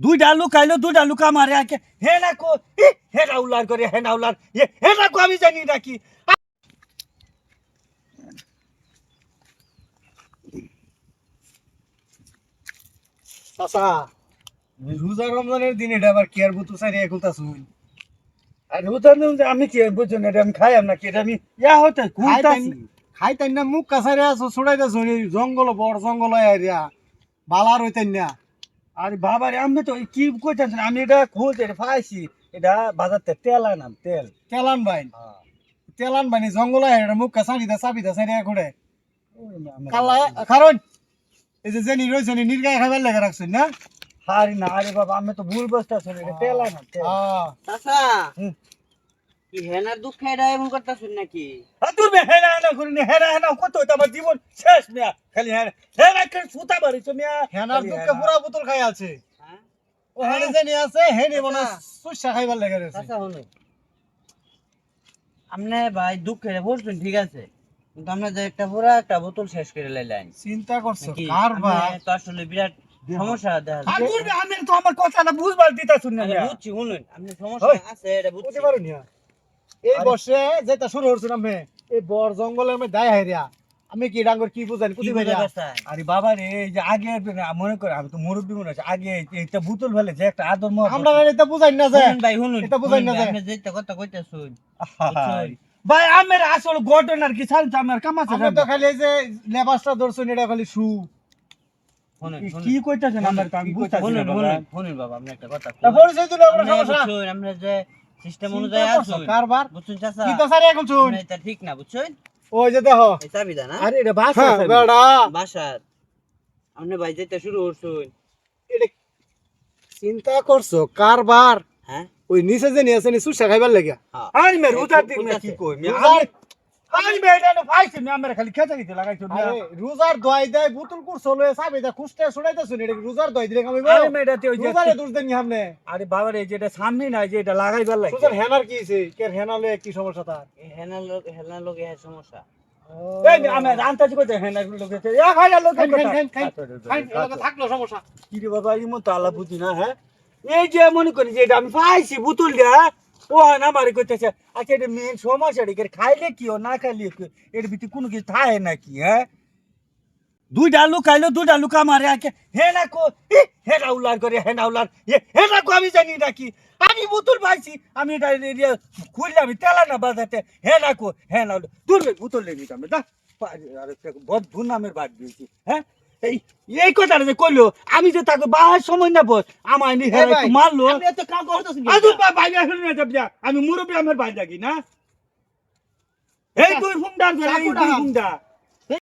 দুইটা লুকাইলো দুইটা লুকা মারে আকে হে না কো হে না উল্লার করে হে না উল্লার হে না কো আমি জানি নাকি চাচা রোজা রমজানের দিন এটা আবার কেয়ার বুতু সারি একুলতা শুন আর উদাহরণ যে আমি কি বুঝছ না এটা আমি খাই না কি এটা আমি ইয়া হতে ঘুরতাছি খাইতেন না মুখ কাছারে আছো ছড়াইতে শুনি জঙ্গল বড় জঙ্গল এরিয়া বালার হইতেন না। আরে বাবা রে আমি তো কি কইতাছেন? আমি এটা খুঁজে পাইছি। এটা বাজারতে তেল আনাম তেল। তেল আনবাইন তেল বাইনি জঙ্গল এরিয়া মুখ কাছারি দা চাবি দা সারি ঘুরে। কালা কারণ এই যে জেনি রয়েছে নির্গায় খাবার লেগে রাখছেন না? হারি না আরে বাবা আমি তো ভুল বসতে এটা তেল আনাম তেল। আচ্ছা। কি হেনার দুঃখ এটা এমন করতেছেন নাকি? আর তুই বে হেনা হেনা করিনি হেনা হেনা কত হইতো আমার জীবন? শেষ মিয়া খালি হেনা হেনা করে সুতা বাড়িছো মিয়া। হেনার দুঃখে পুরা বোতল খাই আছে। ও হেনে জেনি আছে হেনে মনে। সুসা খাইবার লেগে রয়েছে। চাচা হলো। আপনি ভাই দুঃখ বসবেন ঠিক আছে। কিন্তু আমরা যে একটা পুরা একটা বোতল শেষ করে লাইলেন। চিন্তা করছ? কার তো আসলে বিরাট সমস্যা দেখা আমি তো আমার কথাটা বুঝবার দিতা শুনি না বুঝছি শুনুন আপনি সমস্যা আছে এটা বুঝতে পারো নিয়া এই বর্ষে যেটা শুরু আমি এই বর জঙ্গলের মধ্যে দায় আমি কি ডাঙ্গর কি বুঝানি কি কুতি বুঝে ভাইয়া গেছে? আরে বাবা রে এই যে আগে মনে করে আমি তো মুরব্বী মনে আছে আগে বোতল ফেলে যে একটা আদর মহ আমরা এটা বুঝাই না যে শুনুন ভাই শুনুন এটা বুঝাই না ভাই, আপনি যেটা কথা কইতেছুন। ভাই আমার আসল ঘটনার কি ছাড় আমার কাম আছে আমরা তো খালি যে লেবাসটা ধরছেন এটা খালি শু কি- কইতাছেন আমার তো আমি বুঝতাছি শুনুন না বাবা। শুনুন শুনুন বাবা আপনি একটা কথা তা আমরা সমস্যা আমরা যে সিস্টেম চিন্তা অনুযায়ী করছ, কারবার? বুঝছেন চাচা? কি তো স্যার এখন শুন? আপনি এটা ঠিক না বুঝছেন? ওই যে দেখো। এই চাবি দা না? আরে এটা বাসা হ্যাঁ আছে। বেড়া। বাসার। আপনি ভাই যেতে শুরু করছুন। এটা চিন্তা করছ কারবার? হ্যাঁ? ওই নিচে যে নিয়ে আসেনি সুসা খাইবার লাগিয়া। দিক না কি কই মে রোজার আমি মে পাইছি মে আমার খালি খেচা দিতে লাগাইছো না। রোজার দোয়াই দেয় বোতল কুরছো লয়ে সাবে দা খুস্তে ছড়াইতে শুনি এটা রোজার দোয়াই দিলে কামি আরে মে ওই রোজারে দোষ দেন সামনে। আরে বাবা রে যেটা সামনে না যে এটা লাগাইবার লাগে। সুজন হেনার কি হইছে? কে হেনা লয়ে কি সমস্যা তার? হেনার লোক হেনার লোক এর সমস্যা। এই আমি আন্তাজ কইতে লোকে এ খাইলা লোকে খাই, খাই, খাই, খাই। খাই, এলাকা থাকল সমস্যা। কি রে বাবা ইমন তো আলা বুঝি না হ্যাঁ? এই যে মনে করি যে এটা আমি পাইছি বুতুল দিয়া ও হয় না মারি কইতেছে আচ্ছা এটা মেন সমস্যা এর খাইলে কি ও না খাইলে কি এর ভিতরে কোনো কিছু থাকে নাকি হ্যাঁ? দুইটা লুকাইলো দুইটা লুকা মারে আকে হে না কো হে না উল্লার করে হে না উল্লার। এ, হে না কো আমি জানি নাকি আমি বুতুল পাইছি আমি এটা খুললে আমি তেলা না বাজাতে। হে না কো হে না দূর বুতুল লেগে যাবে দা আরে বদ্ধ নামের বাদ দিয়েছি হ্যাঁ? এই কথা কথাটা যে কইলো আমি যে তাকে বাহার সময় না বস আমার নি হেরা একটু মারলো। আসলে না যাব আমি মুরব্বী আমার ভাই লাগি না? এই তুই ফুমডা তুই ফুমডা